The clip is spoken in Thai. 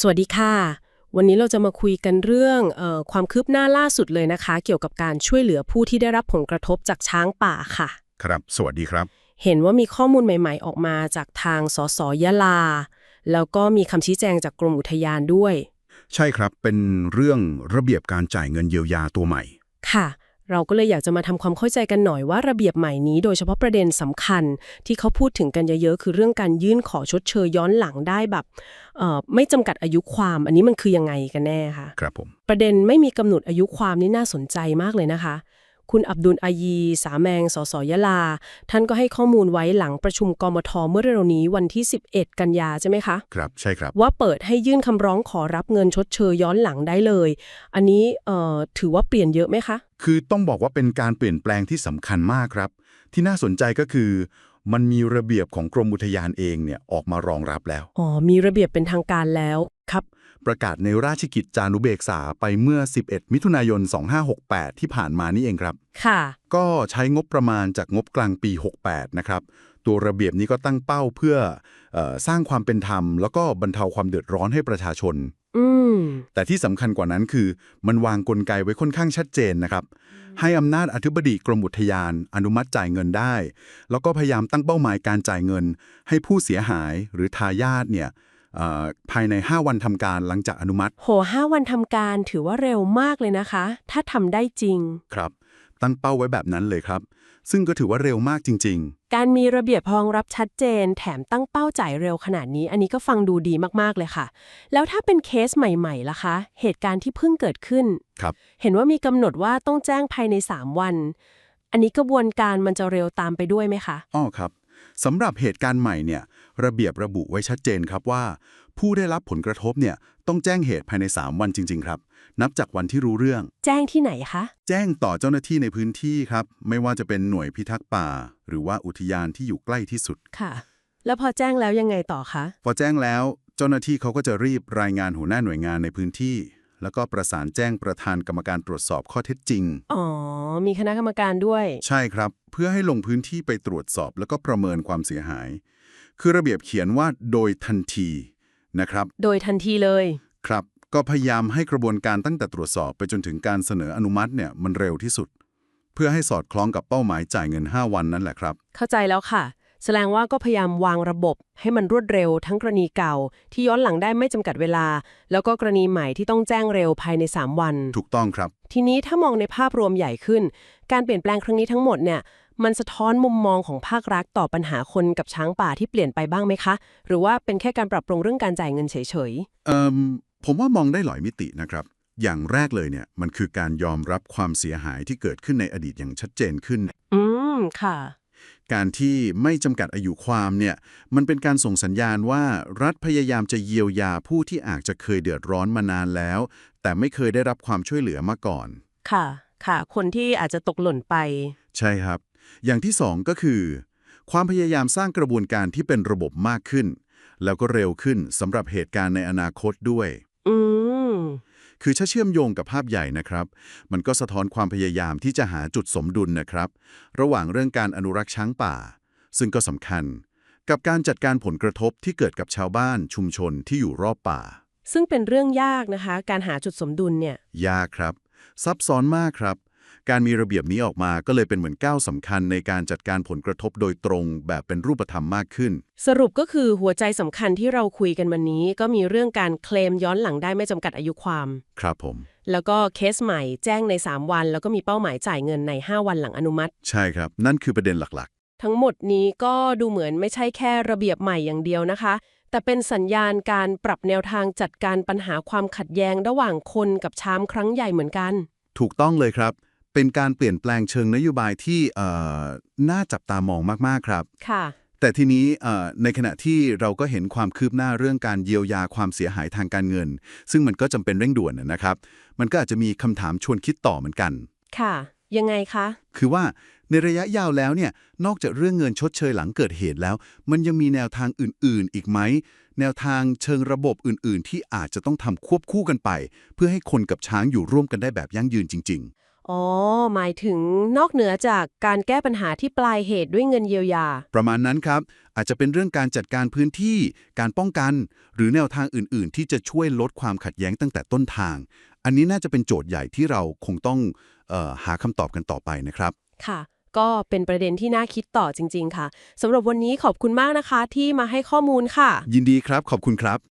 สวัสดีค่ะ วันนี้เราจะมาคุยกันเรื่องเออความคืบหน้าล่าสุดเลยนะคะ เกี่ยวกับการช่วยเหลือผู้ที่ได้รับผลกระทบจากช้างป่าค่ะ ครับ สวัสดีครับ เห็นว่ามีข้อมูลใหม่ๆ ออกมาจากทางสสยะลา แล้วก็มีคำชี้แจงจากกรมอุทยานด้วย ใช่ครับเป็นเรื่องระเบียบการจ่ายเงินเยียวยาตัวใหม่ ค่ะ เราก็เลยอยากจะมาทำความเข้าใจกันหน่อยว่าระเบียบใหม่นี้โดยเฉพาะประเด็นสำคัญ ที่เขาพูดถึงกันเยอะๆคือเรื่องการยื่นขอชดเชยย้อนหลังได้แบบเอ่อไม่จำกัดอายุความ อันนี้มันคือยังไงกันแน่คะครับผมประเด็นไม่มีกำหนดอายุความนี่น่าสนใจมากเลยนะคะ คุณอับดุลอายี สาแมง สสยะลา ท่านก็ให้ข้อมูลไว้หลังประชุมกมทเมื่อเร็วๆนี้วันที่ 11 กันยาใช่ไหมคะ ครับ ใช่ครับ ว่าเปิดให้ยื่นคำร้องขอรับเงินชดเชยย้อนหลังได้เลย อันนี้เอ่อถือว่าเปลี่ยนเยอะไหมคะ คือต้องบอกว่าเป็นการเปลี่ยนแปลงที่สำคัญมากครับ ที่น่าสนใจก็คือ มันมีระเบียบของกรมอุทยานเองเนี่ยออกมารองรับแล้ว อ๋อ มีระเบียบเป็นทางการแล้วครับ ประกาศในราชกิจจานุเบกษาไปเมื่อ 11 มิถุนายน 2568 ที่ผ่านมานี่เองครับ ค่ะ ก็ใช้งบประมาณจากงบกลางปี 68 นะครับ ตัวระเบียบนี้ก็ตั้งเป้าเพื่อเออสร้างความเป็นธรรม แล้วก็บรรเทาความเดือดร้อนให้ประชาชนอืมแต่ที่สำคัญกว่านั้นคือ มันวางกลไกไว้ค่อนข้างชัดเจนนะครับ ให้อำนาจอธิบดีกรมอุทยาน อนุมัติจ่ายเงินได้ แล้วก็พยายามตั้งเป้าหมายการจ่ายเงิน ให้ผู้เสียหายหรือทายาทเนี่ยเอ่อ ภายใน 5 วันทำการหลังจากอนุมัติ โหห้าวันทำการถือว่าเร็วมากเลยนะคะ ถ้าทำได้จริง ครับ ตั้งเป้าไว้แบบนั้นเลยครับ ซึ่งก็ถือว่าเร็วมากจริง การมีระเบียบรองรับชัดเจน แถมตั้งเป้าจ่ายเร็วขนาดนี้ อันนี้ก็ฟังดูดีมากๆเลยค่ะ แล้วถ้าเป็นเคสใหม่ๆล่ะคะ เหตุการณ์ที่เพิ่งเกิดขึ้น ๆ ครับ เห็นว่ามีกำหนดว่าต้องแจ้งภายใน 3 วัน อันนี้กระบวนการมันจะเร็วตามไปด้วยไหมคะ อ้อครับ สำหรับเหตุการณ์ใหม่เนี่ยระเบียบระบุไว้ชัดเจนครับว่า ผู้ได้รับผลกระทบเนี่ยต้องแจ้งเหตุภายใน 3 วันจริง ๆ ครับ นับจากวันที่รู้เรื่อง แจ้งที่ไหนคะ แจ้งต่อเจ้าหน้าที่ในพื้นที่ครับ ไม่ว่าจะเป็นหน่วยพิทักษ์ป่า หรือว่าอุทยานที่อยู่ใกล้ที่สุด ค่ะ แล้วพอแจ้งแล้วยังไงต่อคะ พอแจ้งแล้วเจ้าหน้าที่เขาก็จะรีบรายงานหัวหน้าหน่วยงานในพื้นที่ แล้วก็ประสานแจ้งประธานกรรมการตรวจสอบข้อเท็จจริง อ๋อ มีคณะกรรมการด้วย ใช่ครับ เพื่อให้ลงพื้นที่ไปตรวจสอบแล้วก็ประเมินความเสียหาย คือระเบียบเขียนว่าโดยทันทีนะครับ โดยทันทีเลย ครับ ก็พยายามให้กระบวนการตั้งแต่ตรวจสอบไปจนถึงการเสนออนุมัติเนี่ยมันเร็วที่สุด เพื่อให้สอดคล้องกับเป้าหมายจ่ายเงิน 5 วันนั่นแหละครับ เข้าใจแล้วค่ะ แสดงว่าก็พยายามวางระบบให้มันรวดเร็วทั้งกรณีเก่า ที่ย้อนหลังได้ไม่จำกัดเวลา แล้วก็กรณีใหม่ที่ต้องแจ้งเร็วภายใน 3 วัน ถูกต้องครับ ทีนี้ถ้ามองในภาพรวมใหญ่ขึ้น การเปลี่ยนแปลงครั้งนี้ทั้งหมดเนี่ยมันสะท้อนมุมมองของภาครัฐต่อปัญหาคนกับช้างป่าที่เปลี่ยนไปบ้างไหมคะ หรือว่าเป็นแค่การปรับปรุงเรื่องการจ่ายเงินเฉยเอ่มผมว่ามองได้หลายมิตินะครับอย่างแรกเลยเนี่ยมันคือการยอมรับความเสียหายที่เกิดขึ้นในอดีตอย่างชัดเจนขึ้นๆอืม ค่ะ การที่ไม่จำกัดอายุความเนี่ยมันเป็นการส่งสัญญาณว่ารัฐพยายามจะเยียวยาผู้ที่อาจจะเคยเดือดร้อนมานานแล้ว แต่ไม่เคยได้รับความช่วยเหลือมาก่อน ค่ะ ค่ะ คนที่อาจจะตกหล่นไป ใช่ครับ อย่างที่สองก็คือ ความพยายามสร้างกระบวนการที่เป็นระบบมากขึ้น แล้วก็เร็วขึ้นสำหรับเหตุการณ์ในอนาคตด้วยอืม คือถ้าเชื่อมโยงกับภาพใหญ่นะครับ มันก็สะท้อนความพยายามที่จะหาจุดสมดุลนะครับ ระหว่างเรื่องการอนุรักษ์ช้างป่า ซึ่งก็สำคัญ กับการจัดการผลกระทบที่เกิดกับชาวบ้านชุมชนที่อยู่รอบป่า ซึ่งเป็นเรื่องยากนะคะ การหาจุดสมดุลเนี่ย ยากครับ ซับซ้อนมากครับ การมีระเบียบนี้ออกมาก็เลยเป็นเหมือนก้าวสำคัญในการจัดการผลกระทบโดยตรงแบบเป็นรูปธรรมมากขึ้น สรุปก็คือหัวใจสำคัญที่เราคุยกันวันนี้ ก็มีเรื่องการเคลมย้อนหลังได้ไม่จำกัดอายุความ ครับผม แล้วก็เคสใหม่แจ้งใน 3 วัน แล้วก็มีเป้าหมายจ่ายเงินใน 5 วันหลังอนุมัติ ใช่ครับ นั่นคือประเด็นหลักทั้งหมดนี้ก็ดูเหมือนไม่ใช่แค่ระเบียบใหม่อย่างเดียวนะคะ แต่เป็นสัญญาณการปรับแนวทางจัดการปัญหาความขัดแย้งระหว่างคนกับช้างครั้งใหญ่เหมือนกันๆถูกต้องเลยครับ เป็นการเปลี่ยนแปลงเชิงนโยบายที่เอ่อน่าจับตามองมาก ๆ ครับ ค่ะ แต่ทีนี้เอ่อในขณะที่เราก็เห็นความคืบหน้าเรื่องการเยียวยาความเสียหายทางการเงิน ซึ่งมันก็จำเป็นเร่งด่วนนะนะครับ มันก็อาจจะมีคำถามชวนคิดต่อเหมือนกัน ค่ะ ยังไงคะ คือว่าในระยะยาวแล้วเนี่ย นอกจากเรื่องเงินชดเชยหลังเกิดเหตุแล้ว มันยังมีแนวทางอื่น ๆ อีกไหม แนวทางเชิงระบบอื่น ๆ ที่อาจจะต้องทำควบคู่กันไป เพื่อให้คนกับช้างอยู่ร่วมกันได้แบบยั่งยืนจริง อ๋อ หมายถึงนอกเหนือจากการแก้ปัญหาที่ปลายเหตุด้วยเงินเยียวยา ประมาณนั้นครับ อาจจะเป็นเรื่องการจัดการพื้นที่ การป้องกัน หรือแนวทางอื่น ๆ ที่จะช่วยลดความขัดแย้งตั้งแต่ต้นทาง อันนี้น่าจะเป็นโจทย์ใหญ่ที่เราคงต้องเออหาคำตอบกันต่อไปนะครับ ค่ะ ก็เป็นประเด็นที่น่าคิดต่อจริง ๆ ค่ะสำหรับวันนี้ขอบคุณมากนะคะ ที่มาให้ข้อมูลค่ะ ยินดีครับ ขอบคุณครับ